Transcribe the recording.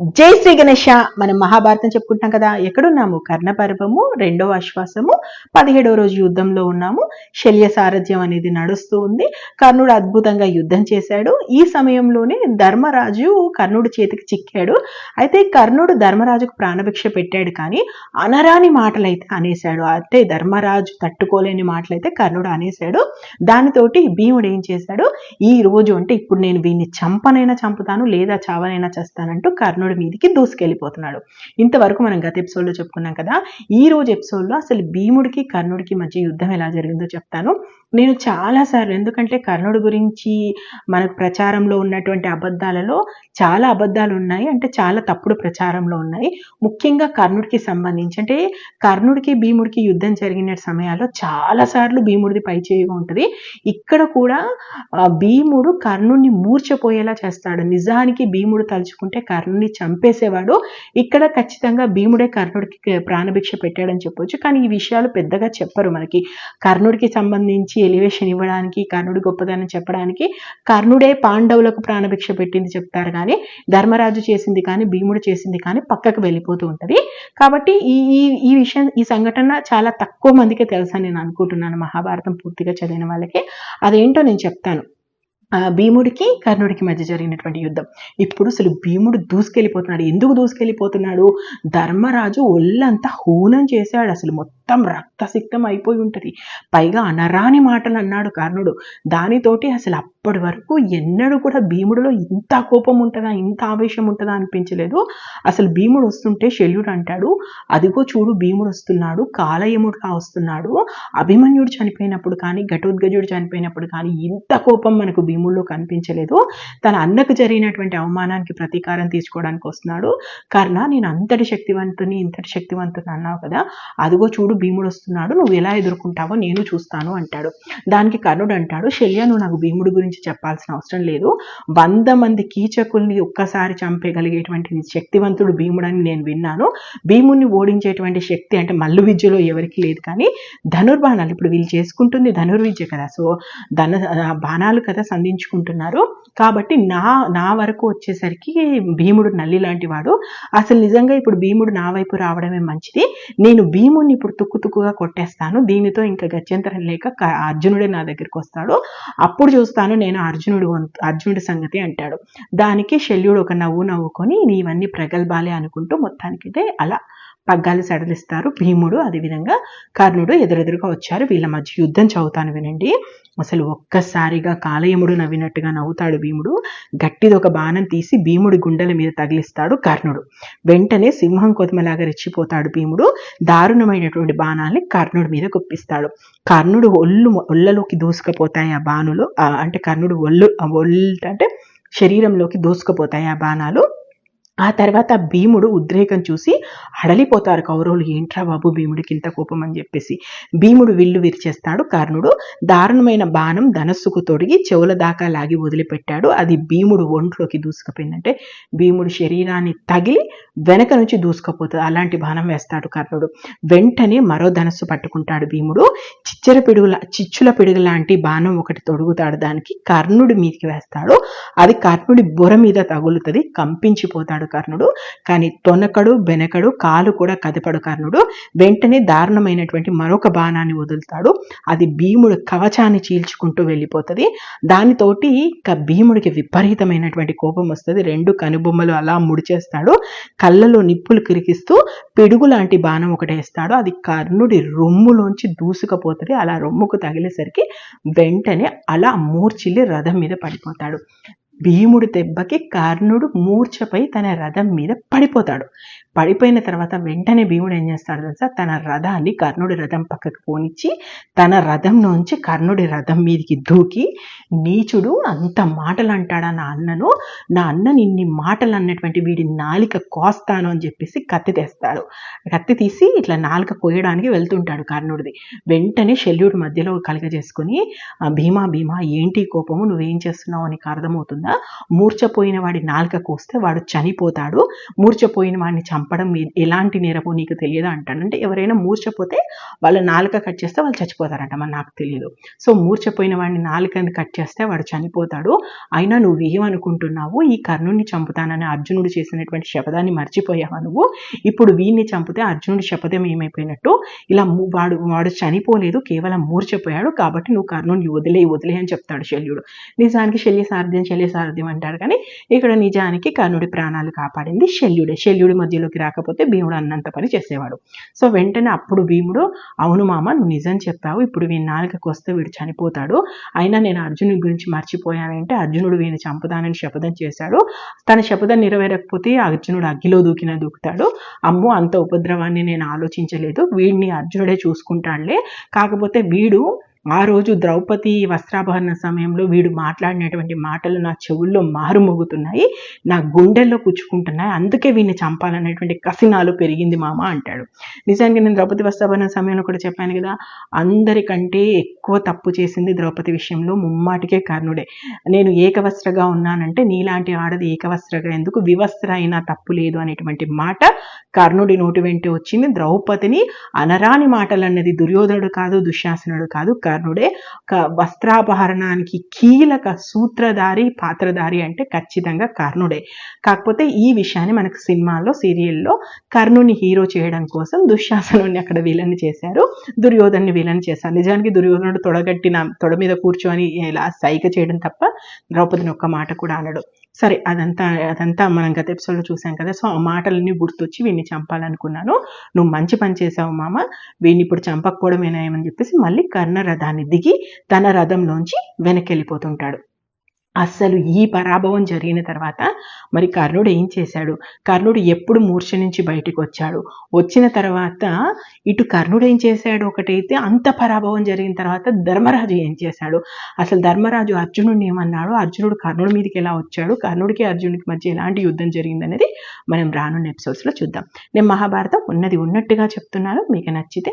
జై శ్రీ గణేష. మనం మహాభారతం చెప్పుకుంటాం కదా. ఎక్కడున్నాము? కర్ణపర్వము రెండవ ఆశ్వాసము పదిహేడవ రోజు యుద్ధంలో ఉన్నాము. శల్య సారథ్యం అనేది నడుస్తూ ఉంది. కర్ణుడు అద్భుతంగా యుద్ధం చేశాడు. ఈ సమయంలోనే ధర్మరాజు కర్ణుడి చేతికి చిక్కాడు. అయితే కర్ణుడు ధర్మరాజుకు ప్రాణభిక్ష పెట్టాడు కానీ అనరాని మాటలైతే అనేశాడు. అంటే ధర్మరాజు తట్టుకోలేని మాటలైతే కర్ణుడు అనేశాడు. దానితోటి భీముడు ఏం చేశాడు? ఈ రోజు అంటే ఇప్పుడు నేను వీడిని చంపనైనా చంపుతాను లేదా చావనైనా చేస్తానంటూ కర్ణుడు మీదికి దూసుకెళ్ళిపోతున్నాడు. ఇంతవరకు మనం గత ఎపిసోడ్లో చెప్పుకున్నాం కదా ఈ రోజు ఎపిసోడ్లో అసలు భీముడికి కర్ణుడికి మధ్య యుద్ధం ఎలా జరిగిందో చెప్తాను. నేను చాలాసార్లు ఎందుకంటే కర్ణుడు గురించి మనకు ప్రచారంలో ఉన్నటువంటి అబద్ధాలలో చాలా అబద్ధాలు ఉన్నాయి. అంటే చాలా తప్పుడు ప్రచారంలో ఉన్నాయి. ముఖ్యంగా కర్ణుడికి సంబంధించి అంటే కర్ణుడికి భీముడికి యుద్ధం జరిగిన సమయాల్లో చాలాసార్లు భీముడిది పైచేయిగా ఉంటుంది. ఇక్కడ కూడా భీముడు కర్ణుడిని మూర్చపోయేలా చేస్తాడు. నిజానికి భీముడు తలుచుకుంటే కర్ణుడిని చంపేసేవాడు. ఇక్కడ ఖచ్చితంగా భీముడే కర్ణుడికి ప్రాణభిక్ష పెట్టాడని చెప్పొచ్చు. కానీ ఈ విషయాలు పెద్దగా చెప్పరు మనకి. కర్ణుడికి సంబంధించి ఎలివేషన్ ఇవ్వడానికి కర్ణుడి గొప్పదనం చెప్పడానికి కర్ణుడే పాండవులకు ప్రాణభిక్ష పెట్టింది చెప్తారు కానీ ధర్మరాజు చేసింది కానీ భీముడు చేసింది కానీ పక్కకు వెళ్ళిపోతూ ఉంటుంది. కాబట్టి ఈ ఈ ఈ విషయం ఈ సంఘటన చాలా తక్కువ మందికి తెలుసని నేను అనుకుంటున్నాను. మహాభారతం పూర్తిగా చదివిన వాళ్ళకి. అదేంటో నేను చెప్తాను. భీముడికి కర్ణుడికి మధ్య జరిగినటువంటి యుద్ధం. ఇప్పుడు అసలు భీముడు దూసుకెళ్ళిపోతున్నాడు. ఎందుకు దూసుకెళ్ళిపోతున్నాడు? ధర్మరాజు ఒళ్ళంతా హూనం చేశాడు. అసలు మొత్తం రక్తసిక్తం అయిపోయి ఉంటుంది. పైగా అనరాని మాటలు అన్నాడు కర్ణుడు. దానితోటి అసలు ఇప్పటి వరకు ఎన్నడూ కూడా భీముడిలో ఇంత కోపం ఉంటుందా ఇంత ఆవేశం ఉంటుందా అనిపించలేదు. అసలు భీముడు వస్తుంటే శల్యుడు అంటాడు అదిగో చూడు భీముడు వస్తున్నాడు కాలయముడుగా వస్తున్నాడు. అభిమన్యుడు చనిపోయినప్పుడు కానీ ఘటోద్గజుడు చనిపోయినప్పుడు కానీ ఇంత కోపం మనకు భీముల్లో కనిపించలేదు. తన అన్నకు జరిగినటువంటి అవమానానికి ప్రతీకారం తీసుకోవడానికి వస్తున్నాడు. కర్ణ నేను అంతటి శక్తివంతుని ఇంతటి శక్తివంతుని అన్నావు కదా అదిగో చూడు భీముడు వస్తున్నాడు నువ్వు ఎలా ఎదుర్కొంటావో నేను చూస్తాను అంటాడు. దానికి కర్ణుడు అంటాడు శల్య నువ్వు నాకు భీముడు గురించి చెప్పాల్సిన అవసరం లేదు. వంద మంది కీచకుల్ని ఒక్కసారి చంపేయగలిగేటువంటి శక్తివంతుడు భీముడని నేను విన్నాను. భీముడిని ఓడించేటువంటి శక్తి అంటే మల్లు విద్యలో ఎవరికి లేదు కానీ ధనుర్బాణాలు ఇప్పుడు వీళ్ళు చేసుకుంటుంది ధనుర్విద్య కదా. సో ధన బాణాలు కదా సంధించుకుంటున్నారు. కాబట్టి నా నా వరకు వచ్చేసరికి భీముడు నల్లి లాంటి వాడు. అసలు నిజంగా ఇప్పుడు భీముడు నా వైపు రావడమే మంచిది. నేను భీముడిని ఇప్పుడు తుక్కు తుక్కుగా కొట్టేస్తాను. దీనితో ఇంకా గత్యంతరం లేక అర్జునుడే నా దగ్గరికి వస్తాడు. అప్పుడు చూస్తాను నేను అర్జునుడు అర్జునుడి సంగతి అంటాడు. దానికి శల్యుడు ఒక నవ్వు నవ్వుకొని నీవన్నీ ప్రగల్భాలే అనుకుంటూ మొత్తానికైతే అలా పగ్గాలు సడలిస్తారు. భీముడు అదేవిధంగా కర్ణుడు ఎదురెదురుగా వచ్చారు. వీళ్ళ మధ్య యుద్ధం చదువుతాను వినండి. అసలు ఒక్కసారిగా కాలయముడు నవ్వినట్టుగా నవ్వుతాడు భీముడు. గట్టిది ఒక బాణం తీసి భీముడి గుండెల మీద తగిలిస్తాడు కర్ణుడు. వెంటనే సింహం కొద్దిమలాగా రెచ్చిపోతాడు భీముడు. దారుణమైనటువంటి బాణాల్ని కర్ణుడి మీద గుప్పిస్తాడు కర్ణుడు ఒళ్ళు ఒళ్ళలోకి దూసుకుపోతాయి ఆ బాణులు. అంటే కర్ణుడు ఒళ్ళు ఒళ్ళు అంటే శరీరంలోకి దూసుకుపోతాయి ఆ బాణాలు. ఆ తర్వాత భీముడు ఉద్రేకం చూసి అడలిపోతారు కౌరవులు ఏంట్రా బాబు భీముడికి ఇంత కోపం? అని చెప్పేసి. భీముడు విల్లు విరిచేస్తాడు కర్ణుడు. దారుణమైన బాణం ధనస్సుకు తొడిగి చెవుల దాకా లాగి వదిలిపెట్టాడు. అది భీముడు ఒంట్లోకి దూసుకుపోయిందంటే భీముడు శరీరాన్ని తగిలి వెనక నుంచి దూసుకుపోతుంది అలాంటి బాణం వేస్తాడు కర్ణుడు. వెంటనే మరో ధనస్సు పట్టుకుంటాడు భీముడు. చిచ్చర పిడుగుల చిచ్చుల పిడుగు లాంటి బాణం ఒకటి తొడుగుతాడు దానికి. కర్ణుడి మీదకి వేస్తాడు. అది కర్ణుడి బుర మీద తగులుతుంది. కంపించిపోతాడు కర్ణుడు. కానీ తొనకడు బెనకడు కాలు కూడా కదపడు కర్ణుడు. వెంటనే దారుణమైనటువంటి మరొక బాణాన్ని వదులుతాడు. అది భీముడు కవచాన్ని చీల్చుకుంటూ వెళ్ళిపోతుంది. దానితోటి భీముడికి విపరీతమైనటువంటి కోపం వస్తుంది. రెండు కనుబొమ్మలు అలా ముడిచేస్తాడు. కళ్ళలో నిప్పులు కిరికిస్తూ పిడుగు లాంటి బాణం ఒకటేస్తాడు అది కర్ణుడి రొమ్ములోంచి దూసుకుపోతుంది. అలా రొమ్ముకు తగిలేసరికి వెంటనే అలా మూర్చిల్లి రథం మీద పడిపోతాడు. భీముడి దెబ్బకి కర్ణుడు మూర్ఛపై తన రథం మీద పడిపోతాడు. పడిపోయిన తర్వాత వెంటనే భీముడు ఏం చేస్తాడు తెలుసా? తన రథాన్ని కర్ణుడి రథం పక్కకు పోనిచ్చి తన రథం నుంచి కర్ణుడి రథం మీదకి దూకి నీచుడు అంత మాటలు అంటాడా నా అన్నను? నా అన్నని ఇన్ని మాటలు అన్నటువంటి వీడి నాలిక కోస్తాను అని చెప్పేసి కత్తి తెస్తాడు. కత్తి తీసి ఇట్లా నాలుక కోయడానికి వెళ్తుంటాడు కర్ణుడిది. వెంటనే శల్యుడు మధ్యలో కలగజేసుకుని భీమా భీమా ఏంటి కోపము? నువ్వేం చేస్తున్నావు? అని అర్థమవుతుందా? మూర్చపోయిన వాడి నాలుక కోస్తే వాడు చనిపోతాడు. మూర్చపోయిన వాడిని చంప చంపడం ఎలాంటి నేరమో నీకు తెలియదా అంటాడు అంటే ఎవరైనా మూర్చపోతే వాళ్ళ నాలుక కట్ చేస్తే వాళ్ళు చచ్చిపోతారంట మరి నాకు తెలియదు సో మూర్చపోయిన వాడిని నాలుకని కట్ చేస్తే వాడు చనిపోతాడు. అయినా నువ్వు ఏమనుకుంటున్నావు ఈ కర్ణుడిని చంపుతానని అర్జునుడు చేసినటువంటి శపథాన్ని మర్చిపోయావా నువ్వు? ఇప్పుడు వీడిని చంపితే అర్జునుడి శపథం ఏమైపోయినట్టు? ఇలా వాడు వాడు చనిపోలేదు కేవలం మూర్చపోయాడు కాబట్టి నువ్వు కర్ణుడిని వదిలే వదిలే అని చెప్తాడు శల్యుడు. నిజానికి శల్య సారథ్యం శల్య సారథ్యం అంటాడు కానీ ఇక్కడ నిజానికి కర్ణుడి ప్రాణాలు కాపాడింది శల్యుడే. శల్యుడి మధ్యలోకి రాకపోతే భీముడు అన్నంత పని చేసేవాడు. సో వెంటనే అప్పుడు భీముడు అవును మామ నువ్వు నిజం చెప్పావు. ఇప్పుడు వీని నాలుకకు వస్తే వీడు చనిపోతాడు. అయినా నేను అర్జునుడి గురించి మర్చిపోయానంటే అర్జునుడు వీని చంపుతానని శపథం చేశాడు. తన శపథం నెరవేరకపోతే అర్జునుడు అగ్గిలో దూకిన దూకుతాడు. అమ్మో అంత ఉపద్రవాన్ని నేను ఆలోచించలేదు. వీడిని అర్జునుడే చూసుకుంటాడులే. కాకపోతే వీడు ఆ రోజు ద్రౌపది వస్త్రాభరణ సమయంలో వీడు మాట్లాడినటువంటి మాటలు నా చెవుల్లో మారుమోగుతున్నాయి నా గుండెల్లో పుచ్చుకుంటున్నాయి అందుకే వీడిని చంపాలనేటువంటి కసినాలు పెరిగింది మామ అంటాడు. నిజానికి నేను ద్రౌపది వస్త్రాభరణ సమయంలో కూడా చెప్పాను కదా అందరికంటే ఎక్కువ తప్పు చేసింది ద్రౌపది విషయంలో ముమ్మాటికే కర్ణుడే. నేను ఏకవస్త్రగా ఉన్నానంటే నీలాంటి ఆడది ఏకవస్త్రగా ఎందుకు వివస్త్ర అయినా తప్పు లేదు అనేటువంటి మాట కర్ణుడి నోటి వెంట వచ్చింది. ద్రౌపదిని అనరాని మాటలు అన్నది దుర్యోధనుడు కాదు దుశ్శాసనుడు కాదు కర్ణుడే వస్త్రాపహరణానికి కీలక సూత్రధారి పాత్రధారి అంటే ఖచ్చితంగా కర్ణుడే. కాకపోతే ఈ విషయాన్ని మనకు సినిమాల్లో సీరియల్లో కర్ణుని హీరో చేయడం కోసం దుశ్శాసనుని అక్కడ విలన్ చేశారు. దుర్యోధన్ని విలన్ చేశారు. నిజానికి దుర్యోధనుడు తొడగట్టిన తొడ మీద కూర్చొని ఇలా సైగ చేయడం తప్ప ద్రౌపదిని ఒక్క మాట కూడా అనడు. సరే అదంతా అదంతా మనం గత ఎపిసోడ్లో చూసాం కదా సో ఆ మాటలన్నీ గుర్తొచ్చి వీడిని చంపాలనుకున్నాను. నువ్వు మంచి పని చేసావు మామ వీడిని ఇప్పుడు చంపకపోవడమేనాయమని చెప్పేసి మళ్ళీ కర్ణ రథాన్ని దిగి తన రథంలోంచి వెనకెళ్ళిపోతుంటాడు. అస్సలు ఈ పరాభవం జరిగిన తర్వాత మరి కర్ణుడు ఏం చేశాడు? కర్ణుడు ఎప్పుడు మూర్ఛ నుంచి బయటికి వచ్చాడు? వచ్చిన తర్వాత ఇటు కర్ణుడు ఏం చేశాడు? ఒకటైతే అంత పరాభవం జరిగిన తర్వాత ధర్మరాజు ఏం చేశాడు? అసలు ధర్మరాజు అర్జునుడిని ఏమన్నాడు? అర్జునుడు కర్ణుడి మీదకి ఎలా వచ్చాడు? కర్ణుడికి అర్జునుడికి మధ్య ఎలాంటి యుద్ధం జరిగిందనేది మనం రానున్న ఎపిసోడ్స్లో చూద్దాం. నేను మహాభారతం ఉన్నది ఉన్నట్టుగా చెప్తున్నాను. మీకు నచ్చితే